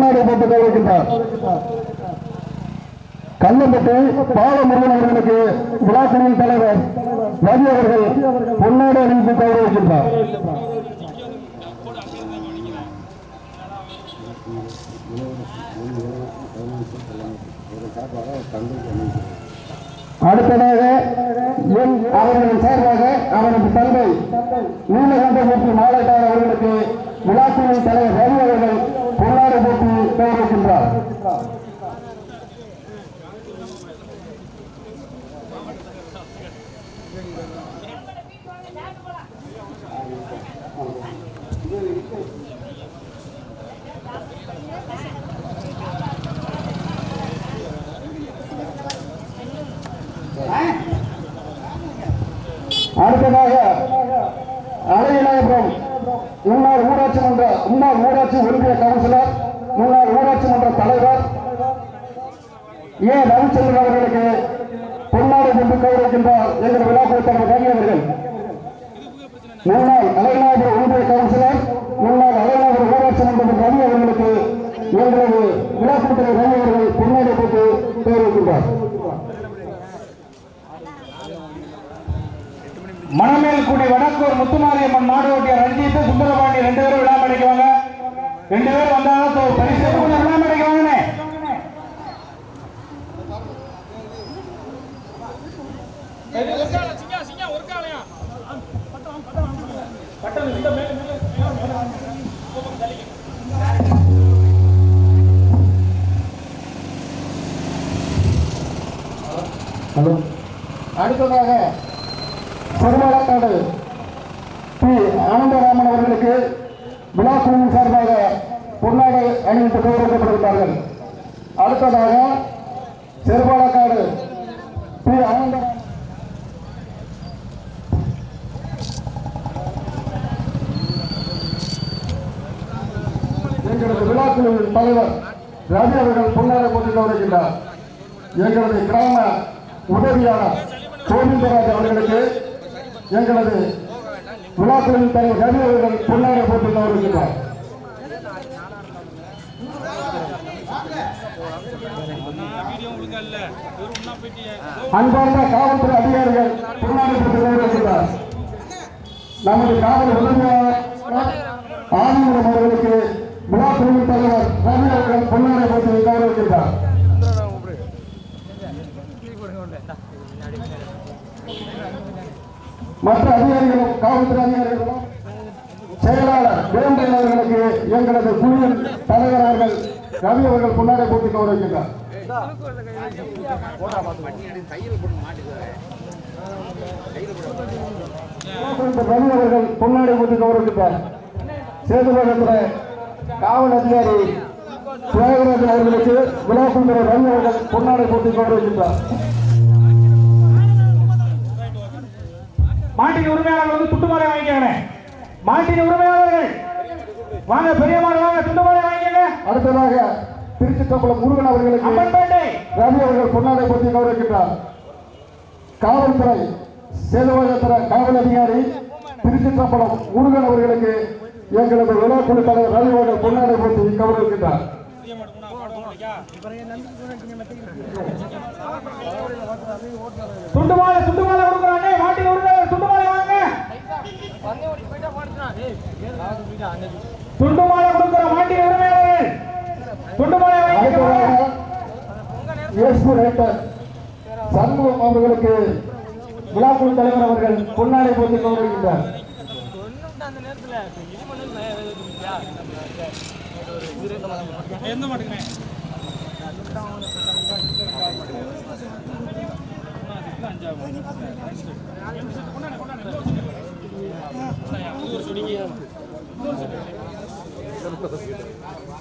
பொன்னாடை போட்டு கௌரவிக்கின்றார். பால முருகன் அவர்களுக்கு விழாக்குழுவின் தலைவர் ரவி அவர்கள் பொன்னாடு அணிவித்து கௌரவிக்கின்றார். அடுத்ததாக என் அவர்களின் சார்பாக அவரது தந்தை நீலகண்டமூர்த்தி மாலைட்டார் அவர்களுக்கு விழாக்குழுவின் தலைவர் ரவி அவர்கள் பொன்னாடை போட்டு கௌரவிக்கின்றார் அடுத்ததாக அலையிலாபுரம் முன்னாள் ஊராட்சி மன்ற முன்னாள் ஊராட்சி ஒன்றிய கவுன்சிலர் முன்னாள் ஊராட்சி மன்ற தலைவர் ஏ. ரவிச்சந்திரன் அவர்களுக்கு பொன்னாடு கொண்டு கௌரவிக்கின்ற எங்கள் விழா கொடுத்த ரவி அவர்கள். முன்னாள் அலைநாபுரம் ஒன்றிய கவுன்சிலர் முன்னாள் அலைநாபுரம் ஊராட்சி மன்ற ரவி அவர்களுக்கு எங்களது விழாக்குழு தலைவர் ரவி அவர்கள் பொன்னாடை போட்டு கௌரவிக்கின்றார் மணமேல்குடி வடக்கூர் முத்துமாரியம்மன் மாடு ஓட்டிய ரஞ்சித் சுந்தரபாண்டி ரெண்டு பேரும் விழா அடிக்குவாங்க ரெண்டு பேரும் வந்தாலும் பரிசு எடுத்து கொஞ்சம் விழா அடிக்குவாங்கண்ணே ஹலோ. அடுத்ததாக பெருமாளக்காடு பி ஆனந்தராமன் அவர்களுக்கு விழாக்குழுவின் சார்பாக பொன்னாடை அணிவித்து கௌரவிக்கப்படுகிறார்கள் அடுத்ததாக செருபாலக்காடு பி. ஆனந்தராமன் எங்களது விழாக்குழுவின் தலைவர் ரவி அவர்கள் பொன்னாடை போட்டு கௌரவிக்கின்றார். எங்களது கிராம உதவியாளர் கோவிந்தராஜ் அவர்களுக்கு எங்களது விழாக்குழுவின் தலைவர் ரவி அவர்கள் பொன்னாடை போட்டு கௌரவிக்கிறார். அன்பார்ந்த காவல்துறை அதிகாரிகள் பொன்னாடை போட்டு கௌரவிக்கிறார். நமது காவல் உதவியாளர் ஆதிமூலம் அவர்களுக்கு விழாக்குழுவின் தலைவர் ரவி அவர்கள் பொன்னாடை போட்டு கௌரவிக்கிறார். மற்ற அதிகாரிகளும் காவல்துறை அதிகாரிகளும் செயலாளர் வேந்தன் அவர்களுக்கு எங்களது குழுவின் தலைவர் அவர்கள் ரவி அவர்கள் பொன்னாடை போட்டு கௌரவிக்கின்றார் ரவி அவர்கள் பொன்னாடை போட்டு கௌரவிக்கின்றார் சேதுபகத்துல காவல் அதிகாரி தியாகராஜன் அவர்களுக்கு விழாக்குழுவினர் ரவி அவர்கள் பொன்னாடை போட்டு கௌரவிக்கின்றார் மாட்டின் உரிமையாளர்கள் வந்து துட்டுமாலை வாங்கிக்கோங்க. மாட்டின் உரிமையாளர்கள். வாங்க பெரிய மாடு வாங்க துண்டுமாலை வாங்கிக்கோங்க. அடுத்ததாக திருச்சிற்றம்பலம் முருகன் அவர்களுக்கு அம்மன்பேட்டை ரவி அவர்கள் பொன்னாடை போட்டி கௌரவிக்கின்றார். காவல்துறை சேதுவகத்துறை காவல் அதிகாரி திருச்சிற்றம்பலம் முருகன் அவர்களுக்கு எங்களது விழாக்குழு தலைவர் ரவி அவர்கள் பொன்னாடை போட்டி கௌரவிக்கின்றார். துண்டுமாலை துண்டுமாலை கொடுக்குறாங்க மாட்டின் உரிமையாளர் துண்டுமாலை துண்டுமாலை கொடுக்குற மாட்டின் உரிமையாளர்கள் துண்டுமாலை சண்முகம் அவர்களுக்கு விழாக்குழு தலைவர் அவர்கள் பொன்னாடை போட்டி கௌரவிக்கின்றார் எந்த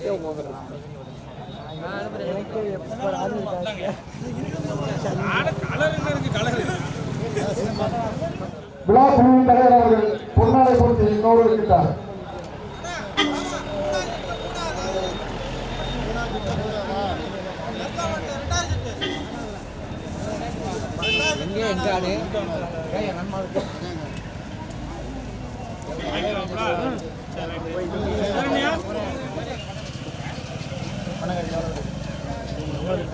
மாட்டுக்குண்ணே விழாக்குழுவின் தலைவர் அவர்கள் பொன்னாடை போட்டி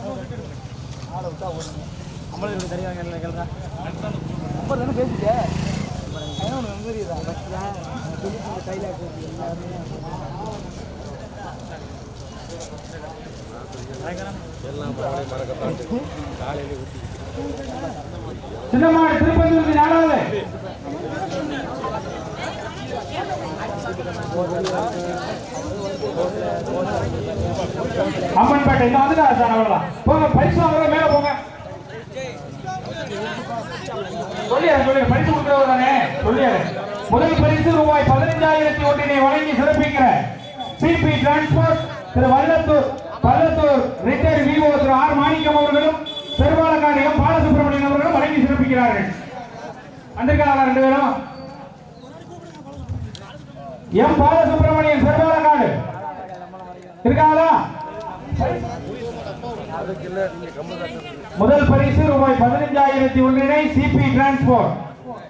கௌரவிக்கின்றார் நம்மளுக்கு தெரியாங்க என்ன கேள்றா நம்பர் தானே பேசிட்டே ஒன்று மெமரி தான் கையில் எல்லாருமே திருப்பதி நாலாவது அம்மன்பேட்டை இந்த வந்துட்டா சார் அவ்வளவுதான் போங்க பரிசு வாங்குற மேலே போங்க. சொல்லியாரு சொல்லி பரிசு கொடுக்குறவர் தானே? சொல்லியாரு. முதல் பரிசு ரூபாய் பதினைஞ்சாயிரத்தி ஒன்றினை வழங்கி சிறப்பிக்கிற சிபி டிரான்ஸ்போர்ட் திரு வல்லத்தூர் பல்லத்தூர் ரிட்டையர் விஓ திரு ஆர் மாணிக்கம் அவர்களும் பெருமாளக்காடு எம் பாலசுப்ரமணியன் அவர்களும் வழங்கி சிறப்பிக்கிறார்கள். வந்திருக்காங்களா ரெண்டு பேரும்? எம் பாலசுப்ரமணியன் பெருமாளக்காடு. இருக்காங்களா முதல் பரிசு ரூபாய் பதினைஞ்சாயிரத்தி ஒன்றினை CP transport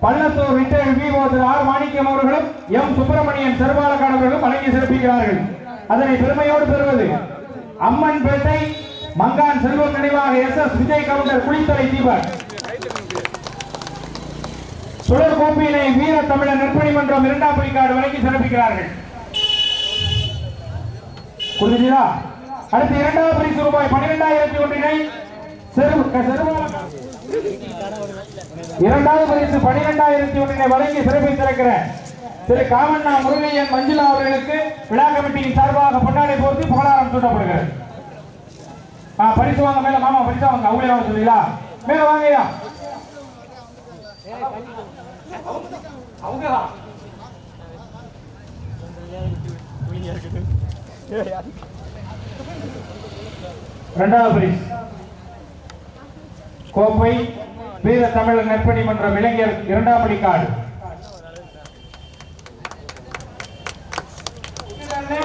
Pallathur retired VO திரு ஆர் மாணிக்கம் அவர்களும் எம் சுப்பிரமணியன் சர்வாலகான் அவர்களும் வழங்கி சிறப்பிக்கிறார்கள். அதனை பெருமையோடு பெறுவது அம்மன்பேட்டை மங்கான் செல்வம் நினைவாக எஸ் எஸ் விஜய் கவுண்டர் குளித்தலை தீபர் சுழல் கோப்பையினை வீர தமிழர் நற்பணி மன்றம் இரண்டாம் பணிக்காடு வழங்கி சிறப்பிக்கிறார்கள். புரிஞ்சுதா? அடுத்து இரண்டாவது பரிசு ரூபாய் பன்னிரெண்டாயிரத்தி ஒன்றினை இரண்டாவது பரிசு பனிரெண்டாயிரத்தி ஒன்றினை வழங்கி சிறப்பித்திருக்கிற திரு காமண்ணா முருகையன் மஞ்சுளா அவர்களுக்கு விழா கமிட்டியின் சார்பாக பொன்னாடை போர்த்தி புகழாரம் சூட்டப்படுகிறது. ஆ, பரிசு வாங்க மேல மாமா பரிசு வாங்க அவங்களே வாங்க சொல்லுங்களா மேல வாங்கய்யா. அவங்க இரண்டாவது பரிசு. கோப்பை வீர தமிழர் நற்பணி மன்றம் இளைஞர் இரண்டாம் படி கார்டு.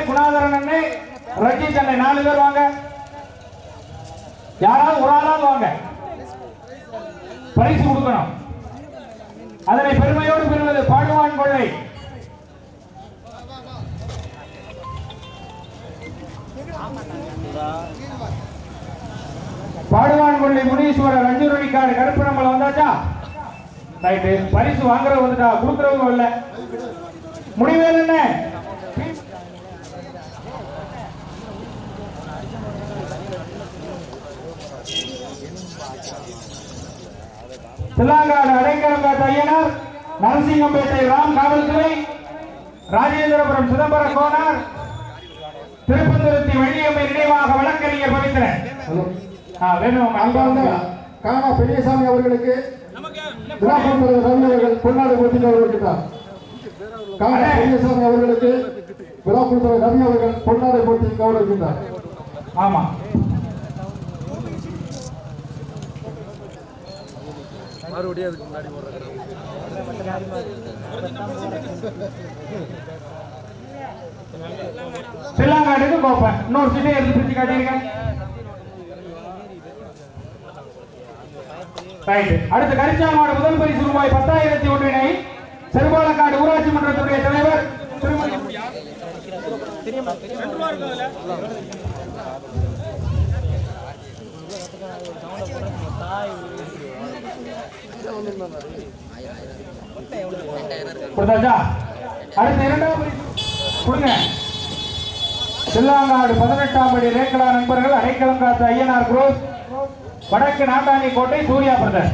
குணாதரன் அண்ணே ரஞ்சித் அண்ணே நாலு பேர் வாங்க. யாராவது ஒரு ஆளாவது வாங்க. பரிசு கொடுக்கணும். அதனை பெருமையோடு பெறுவது பாடுவான் கொள்ளை. பாடுவான் கொள்ளை முனீஸ்வரர் அஞ்சூரணிக்காடு கருப்பணம்பலம் வந்தாச்சா? ரைட்டு பரிசு வாங்குறவங்க வந்துட்டா கொடுக்குறவங்க இல்லை முடிவேல் என்ன? சில்லாங்காடு அடைக்கலங்காட்டு ஐயனார் நரசிங்கம்பேட்டை ராம் காவல்துறை ராஜேந்திரபுரம் சிதம்பர கோனார் திருப்பந்துருத்தி வெள்ளியம்மை நினைவாக வழக்கறிஞர் பவித்திரன் ஆ, வேணும் அன்பார்ந்த காணா பெரியசாமி அவர்களுக்கு விழாக்குழுந்தர் ரவி அவர்கள் பொன்னாடை போட்டி வருகின்றார் காணா பெரியசாமி அவர்களுக்கு விழாக்குழுந்தர் ரவி அவர்கள் பொன்னாடை போட்டி கௌரவிக்கின்றார். ஆமா. மறுபடியும் அதுக்கு முன்னாடி போடுறது சில்லாங்காடுக்கு கோப்பை. இன்னொரு சிட்டை எடுத்து பிரிச்சு காட்டியிருக்கேன் அடுத்து கரிச்சாமாடு முதல் பரிசு ரூபாய் பத்தாயிரத்தி ஒன்றினை செருபாலக்காடு ஊராட்சி மன்றத்துடைய தலைவர் திருமதி கொடுத்தாச்சா? அடுத்து இரண்டாவது பரிசு கொடுங்க சில்லாங்காடு பதினெட்டாம் படி ரேக்கலா நண்பர்கள் அடைக்கலம் காத்த ஐயனார் குரோஸ் வடக்கு நாட்டாணி கோட்டை சூர்யா பிரதர்.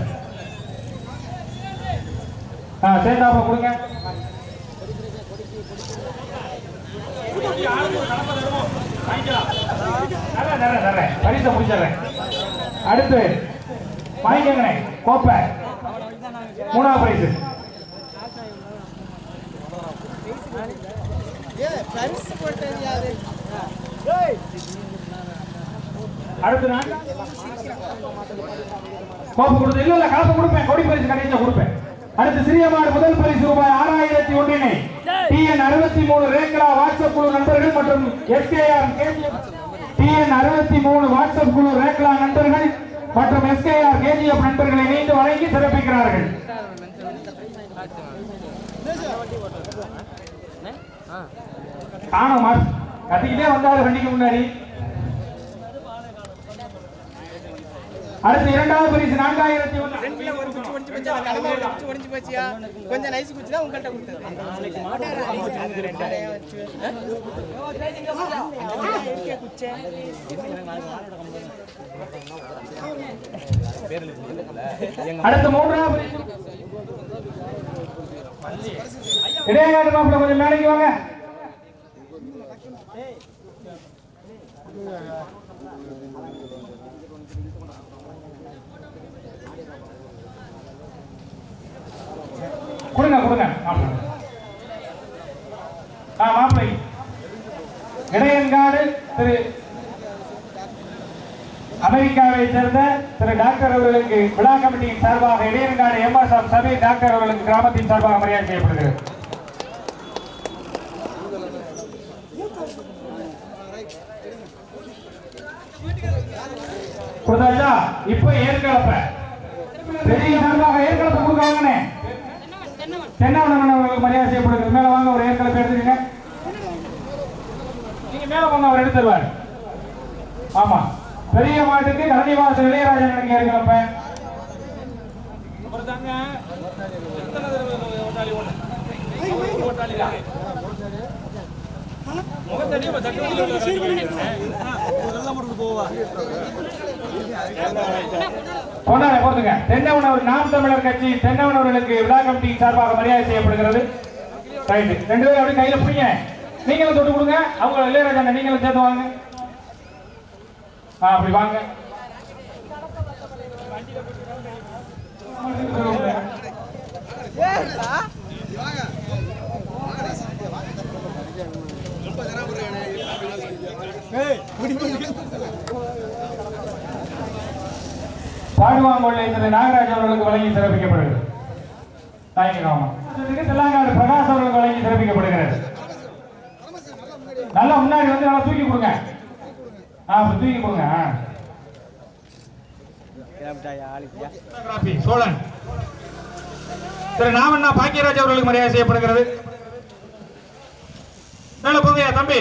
ஆ சேர்ந்தாப்ப கொடுங்க. பரிசை முடிச்சிடுறேன். அடுத்து வாங்கிக்கங்கண்ணே கோப்பை. மூணாவது பரிசு. அடுத்து நான்? கோப்பு கொடுத்து இல்ல இல்ல கலப்பு கொடுப்பேன். கொடி பரிசு கடைசியா கொடுப்பேன். அடுத்து சிறியமாடு முதல் பரிசு ரூபாய் ஆறாயிரத்தி ஒன்றினை. டிஎன் அறுபத்தி மூணு ரேக்லா வாட்ஸ்அப் குழு நண்பர்கள் மற்றும் எஸ்கேஆர் டிஎன் அறுபத்தி மூணு வாட்ஸ்அப் குழு ரேக்லா நண்பர்கள் மற்றும் எஸ்கேஆர் கேஜிஎஃப் நண்பர்களை இணைந்து வழங்கி சிறப்பிக்கிறார்கள். காணோம் கத்திக்கிட்டே வந்தாரு வண்டிக்கு முன்னாடி. அடுத்து இரண்டாவது பரிசு நான்காயிரத்தி கொஞ்சம் நைஸ் குச்சி தான் உங்கள்கிட்ட கொடுத்தது. அடுத்து மூன்றாவது பரிசு இடையங்காட்டு மாப்பிள்ள கொஞ்சம் மேடைக்கு வாங்க கொடுங்க கொடுங்க. மாப்பிள்ளை. ஆ மாப்பிள்ளை. இடையன்காடு திரு அமெரிக்காவை சேர்ந்த திரு டாக்டர் அவர்களுக்கு விழா கமிட்டியின் சார்பாக இடையன்காடு எம்எஸ்எம் சபை டாக்டர் அவர்களுக்கு கிராமத்தின் சார்பாக மரியாதை செய்யப்படுகிறது. கொடுத்தாச்சா இப்ப ஏற்கலப்ப. பெரிய சார்பாக ஏற்கலப்ப கொடுக்காங்கண்ணே தென்னாவளவன் அவர்களுக்கு மரியாதை செய்யப்படுகிறது. மேல வாங்க ஒரு ஏற்கலப்ப எடுத்துக்கங்க. நீங்க மேல வாங்க அவர் எடுத்து ஆமா. பெரிய மாட்டுக்கு கரணிவாசல் இளையராஜன் எனக்கு ஏற்கலப்ப கொண்டாட போதுங்க தென்னவனவர் நாம் தமிழர் கட்சி தென்னவனவர்களுக்கு விழா கமிட்டி சார்பாக மரியாதை செய்யப்படுகிறது ரைட்டு ரெண்டு பேரும் அப்படியே கையில பிடிங்க நீங்களும் தொட்டு கொடுங்க அவங்க இளையராஜா நீங்களும் சேர்த்து வாங்க அப்படி வாங்க. பாடுவாங்கொள்ளை திரு நாகராஜ் அவர்களுக்கு வழங்கி சிறப்பிக்கப்படுகிறது. தெல்லாங்காடு பிரகாஷ் அவர்களுக்கு வழங்கி சிறப்பிக்கப்படுகிறது. நல்லா முன்னாடி வந்து நல்லா தூக்கி கொடுங்க. ஆ அப்படி தூக்கி கொடுங்க சோழன். திரு நாமண்ணா பாக்கியராஜ் அவர்களுக்கு மரியாதை செய்யப்படுகிறது. மேல போங்கய்யா தம்பி.